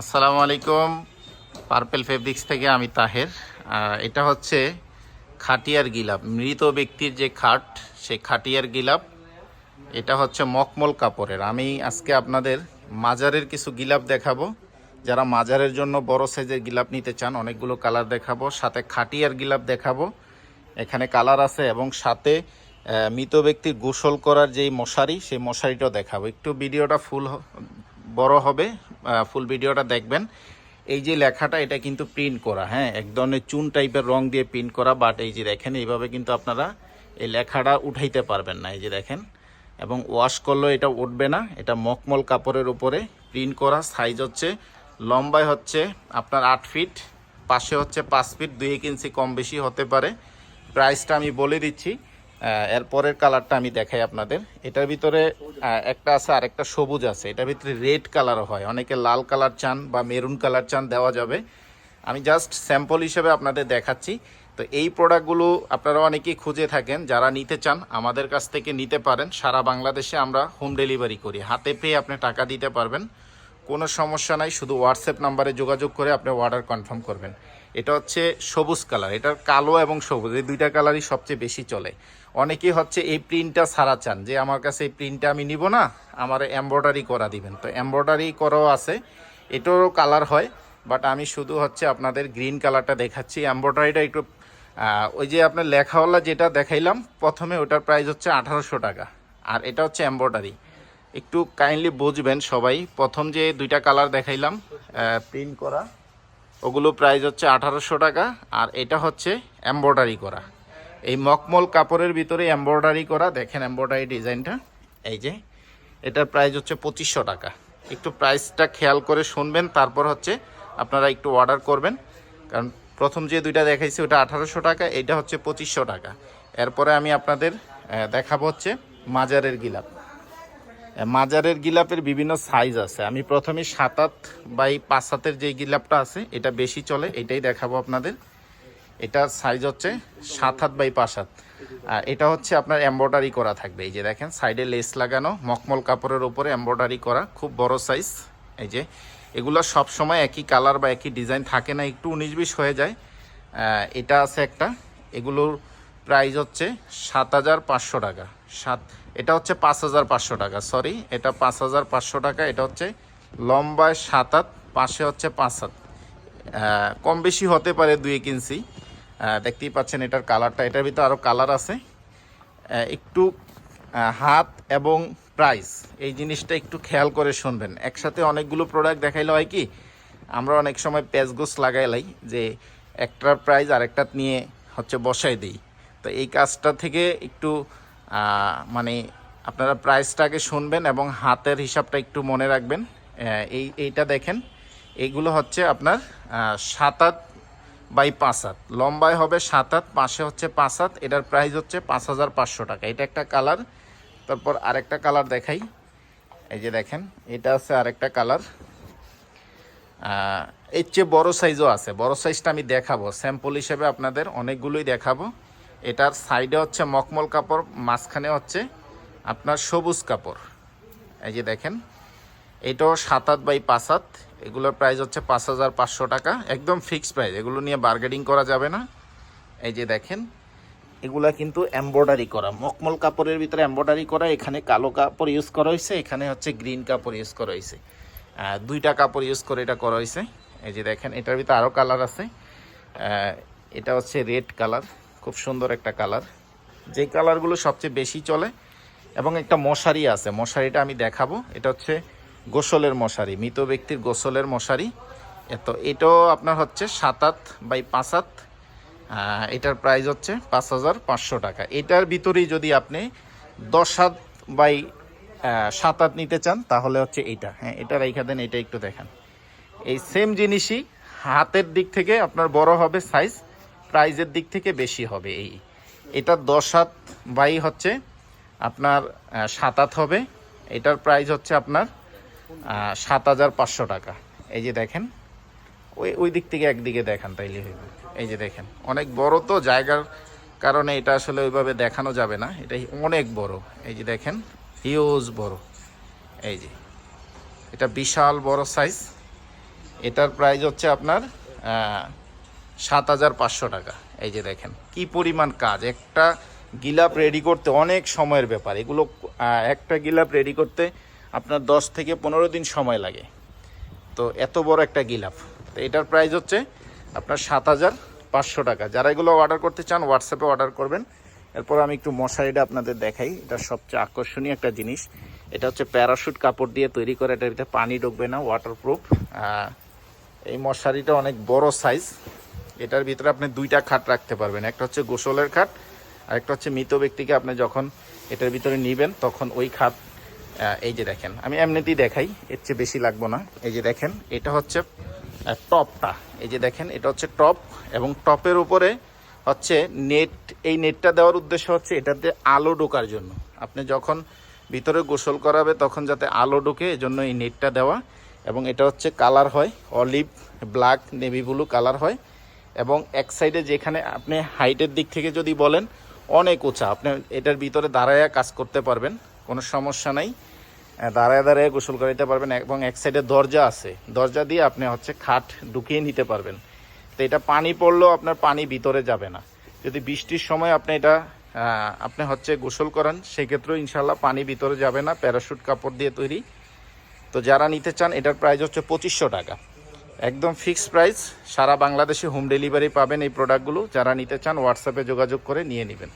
আসসালামু আলাইকুম। Purple fabrics থেকে আমি তাহের। এটা হচ্ছে খাটিয়ার গিলাপ। মৃত ব্যক্তির যে খাট সেই খাটিয়ার গিলাপ। এটা হচ্ছে মকমল কাপড়ের। আমি আজকে আপনাদের মাজারের কিছু গিলাপ দেখাবো। যারা মাজারের জন্য বড় সাইজের গিলাপ নিতে চান, অনেকগুলো কালার দেখাবো। সাথে খাটিয়ার গিলাপ দেখাবো। এখানে কালার আছে এবং সাথে মৃত ব্যক্তির গোসল করার যেই মশারি, সেই মশারিটাও দেখাবো। একটু ভিডিওটা ফুল বড় হবে। ফুল ভিডিওটা দেখবেন। এই যে লেখাটা, এটা কিন্তু প্রিন্ট করা হ্যাঁ? এক ধরনের চুন টাইপের রং দিয়ে প্রিন্ট করা বাট এই যে দেখেন, এইভাবে কিন্তু আপনারা এই লেখাটা উঠাইতে পারবেন না, এই যে দেখেন। এবং ওয়াশ করলেও এটা উঠবে না, এটা মকমল কাপড়ের উপরে প্রিন্ট করা সাইজ হচ্ছে লম্বায় হচ্ছে আপনার আট ফিট পাশে হচ্ছে পাঁচ ফিট দুই এক ইঞ্চি কম বেশি হতে পারে। প্রাইসটা আমি বলে দিচ্ছি আহ, এর পরের কালারটা আমি দেখাই আপনাদের। এটার ভিতরে একটা আছে আর একটা সবুজ আছে। এটার ভিতরে রেড কালারও হয়। অনেকে লাল কালার চান বা মেরুন কালার চান দেওয়া যাবে। আমি জাস্ট স্যাম্পল হিসেবে আপনাদের দেখাচ্ছি। তো এই প্রোডাক্টগুলো আপনারা অনেকেই খুঁজে থাকেন যারা নিতে চান আমাদের কাছ থেকে নিতে পারেন। সারা বাংলাদেশে আমরা হোম ডেলিভারি করি। হাতে পেয়ে আপনি টাকা দিতে পারবেন। কোনো সমস্যা নাই শুধু হোয়াটসঅ্যাপ নাম্বারে যোগাযোগ করে আপনি অর্ডার কনফার্ম করবেন। এটা হচ্ছে সবুজ কালার। এটার কালো এবং সবুজ এই দুইটা কালারই সবচেয়ে বেশি চলে। অনেকেই হচ্ছে এই প্রিন্টটা সারা চান, যে আমার কাছে এই প্রিন্টটা আমি নিব না, আমার এমব্রয়ডারি করা দিবেন। তো এমব্রয়ডারি করাও আছে, এটারও কালার হয়, বাট আমি শুধু হচ্ছে আপনাদের গ্রিন কালারটা দেখাচ্ছি। এমব্রয়ডারিটা একটু ওই যে আপনার লেখাওয়ালা যেটা দেখাইলাম, প্রথমে ওটার প্রাইস হচ্ছে আঠারোশো টাকা, আর এটা হচ্ছে এমব্রয়ডারি। একটু কাইন্ডলি বুঝবেন সবাই, প্রথম যে দুইটা কালার দেখাইলাম প্রিন্ট করা, ওগুলো প্রাইস হচ্ছে আঠারোশো টাকা, আর এটা হচ্ছে এমব্রয়ডারি করা। এই মকমল কাপড়ের ভিতরে এমব্রয়ডারি করা, দেখেন এমব্রয়ডারি ডিজাইনটা। এই যে, এটার প্রাইস হচ্ছে পঁচিশশো টাকা। একটু প্রাইসটা খেয়াল করে শুনবেন, তারপর হচ্ছে আপনারা একটু অর্ডার করবেন। কারণ প্রথম যে দুইটা দেখাইছি, ওটা আঠারোশো টাকা এটা হচ্ছে পঁচিশশো টাকা। এরপরে আমি আপনাদের দেখাবো হচ্ছে মাজারের গিলাপ। মাজারের গিলাপের বিভিন্ন সাইজ আছে। আমি প্রথমে সাত হাত বাই পাঁচ হাতের যে গিলাপটা আছে, এটা বেশি চলে, এটাই দেখাবো আপনাদের। এটার সাইজ হচ্ছে সাত হাত বাই পাঁচ হাত। আর এটা হচ্ছে আপনার এমব্রয়ডারি করা থাকবে। এই যে দেখেন সাইডে লেস লাগানো মকমল কাপড়ের উপরে এমব্রয়ডারি করা, খুব বড় সাইজ এই যে, এগুলো সব সময় একই কালার বা একই ডিজাইন থাকে না, একটু উনিশ বিশ হয়ে যায়। এটা আছে একটা, এগুলোর প্রাইস হচ্ছে সাত হাজার পাঁচশো টাকা। সাত, এটা হচ্ছে পাঁচ হাজার পাঁচশো টাকা সরি এটা পাঁচ হাজার পাঁচশো টাকা, এটা হচ্ছে লম্বায় সাত হাত, পাশে হচ্ছে পাঁচ হাত। কম বেশি হতে পারে দুই এক ইঞ্চি দেখতেই পাচ্ছেন এটার কালারটা। এটার ভিতরে আরও কালার আছে। একটু হাত এবং প্রাইস। এই জিনিসটা একটু খেয়াল করে শুনবেন। একসাথে অনেকগুলো প্রোডাক্ট দেখাইলে হয় কি, আমরা অনেক সময় প্যাচগোস লাগাইলাই যে একটার প্রাইস আরেকটা নিয়ে হচ্ছে বসাই দিই। তো এই কাজটা থেকে একটু মানে আপনারা প্রাইসটাকে শুনবেন এবং হাতের হিসাবটা একটু মনে রাখবেন। এই, এইটা দেখেন। এইগুলো হচ্ছে আপনার সাত হাত বাই পাঁচ হাত। লম্বায় হবে সাত হাত, পাশে হচ্ছে পাঁচ হাত। এটার প্রাইস হচ্ছে পাঁচ হাজার পাঁচশো টাকা। এটা একটা কালার তারপর আরেকটা কালার দেখাই। এই যে দেখেন, এটা আছে আরেকটা কালারের চেয়ে বড়ো সাইজও আছে। বড় সাইজটা আমি দেখাবো। স্যাম্পল হিসেবে আপনাদের অনেকগুলোই দেখাবো। এটার সাইডে হচ্ছে মকমল কাপড়, মাঝখানে হচ্ছে আপনার সবুজ কাপড়। এই যে দেখেন, এটাও সাত হাত বাই পাঁচ হাত। এগুলোর প্রাইস হচ্ছে পাঁচ হাজার পাঁচশো টাকা। একদম ফিক্সড প্রাইস এগুলো নিয়ে বার্গেনিং করা যাবে না। এই যে দেখেন, এগুলা কিন্তু এমব্রয়ডারি করা। মকমল কাপড়ের ভিতরে এমব্রয়ডারি করা, এখানে কালো কাপড় ইউজ করা হয়েছে, এখানে হচ্ছে গ্রিন কাপড় ইউজ করা হয়েছে। দুইটা কাপড় ইউজ করে এটা করা হয়েছে। এই যে দেখেন, এটার ভিতরে আরও কালার আছে। এটা হচ্ছে রেড কালার খুব সুন্দর একটা কালার যে কালারগুলো সবচেয়ে বেশি চলে, এবং একটা মশারি আছে, মশারিটা আমি দেখাবো। এটা হচ্ছে গোসলের মশারি মৃত ব্যক্তির গোসলের মশারি। এত এটাও আপনার হচ্ছে সাত হাত বাই পাঁচ হাত আহ, এটার প্রাইস হচ্ছে পাঁচ হাজার পাঁচশো টাকা। এটার ভিতরেই যদি আপনি দশ হাত বাই সাত হাত নিতে চান তাহলে হচ্ছে এইটা। হ্যাঁ এটা রেখা দেন এটা একটু দেখান। এই সেম জিনিসই হাতের দিক থেকে আপনার বড় হবে সাইজ প্রাইজের দিক থেকে বেশি হবে এই। এটা দশ হাত বাই হচ্ছে আপনার সাত হাত হবে। এটার প্রাইস হচ্ছে আপনার সাত হাজার পাঁচশো টাকা। এই যে দেখেন, ওই ওই দিক থেকে একদিকে দেখান তাইলে এই যে দেখেন, অনেক বড় তো, জায়গার কারণে এটা আসলে ওইভাবে দেখানো যাবে না। এটা অনেক বড়। এই যে দেখেন হিউজ বড়। এই যে, এটা বিশাল বড় সাইজ এটার প্রাইস হচ্ছে আপনার সাত হাজার পাঁচশো টাকা। এই যে দেখেন, কি পরিমাণ কাজ। একটা গিলাপ রেডি করতে অনেক সময়ের ব্যাপার। এগুলো একটা গিলাপ রেডি করতে আপনার দশ থেকে পনেরো দিন সময় লাগে। তো এত বড় একটা গিলাফ। তো এটার প্রাইস হচ্ছে আপনার সাত হাজার পাঁচশো টাকা। যারা এগুলো অর্ডার করতে চান হোয়াটসঅ্যাপে অর্ডার করবেন। এরপর আমি একটু মশারিটা আপনাদের দেখাই। এটা সবচেয়ে আকর্ষণীয় একটা জিনিস। এটা হচ্ছে প্যারাশুট কাপড় দিয়ে তৈরি করে। এটার ভিতরে পানি ঢুকবে না ওয়াটারপ্রুফ এই মশারিটা অনেক বড় সাইজ এটার ভিতরে আপনি দুইটা খাট রাখতে পারবেন। একটা হচ্ছে গোসলের খাট, আর একটা হচ্ছে মৃত ব্যক্তিকে আপনি যখন এটার ভিতরে নিবেন, তখন ওই খাট এই যে দেখেন, আমি এমনিতেই দেখাই, এর চেয়ে বেশি লাগবো না। এই যে দেখেন, এটা হচ্ছে টপটা। এই যে দেখেন, এটা হচ্ছে টপ এবং টপের উপরে হচ্ছে নেট, এই নেটটা দেওয়ার উদ্দেশ্য হচ্ছে এটাতে আলো ঢোকার জন্য। আপনি যখন ভিতরে গোসল করাবে, তখন যাতে আলো ঢোকে, এজন্য এই নেটটা দেওয়া। এবং এটা হচ্ছে কালার হয়, olive, black, navy blue colour হয়। এবং এক সাইডে যেখানে আপনি হাইটের দিক থেকে যদি বলেন, অনেক উঁচা। আপনি এটার ভিতরে দাঁড়ায় কাজ করতে পারবেন। কোনো সমস্যা নাই। দাঁড়ায় দাঁড়ায় গোসল করে করাইতে পারবেন এবং এক সাইডে দরজা আছে। দরজা দিয়ে আপনি হচ্ছে খাট ঢুকিয়ে নিতে পারবেন। তো এটা পানি পড়লেও আপনার পানি ভিতরে যাবে না। যদি বৃষ্টির সময় আপনি এটা আপনি হচ্ছে গোসল করান, সেক্ষেত্রেও ইনশাল্লাহ পানি ভিতরে যাবে না। প্যারাশুট কাপড় দিয়ে তৈরি। তো যারা নিতে চান, এটার প্রাইস হচ্ছে পঁচিশশো টাকা। একদম ফিক্সড প্রাইস সারা বাংলাদেশে হোম ডেলিভারি পাবেন এই প্রোডাক্টগুলো যারা নিতে চান হোয়াটসঅ্যাপে যোগাযোগ করে নিয়ে নেবেন।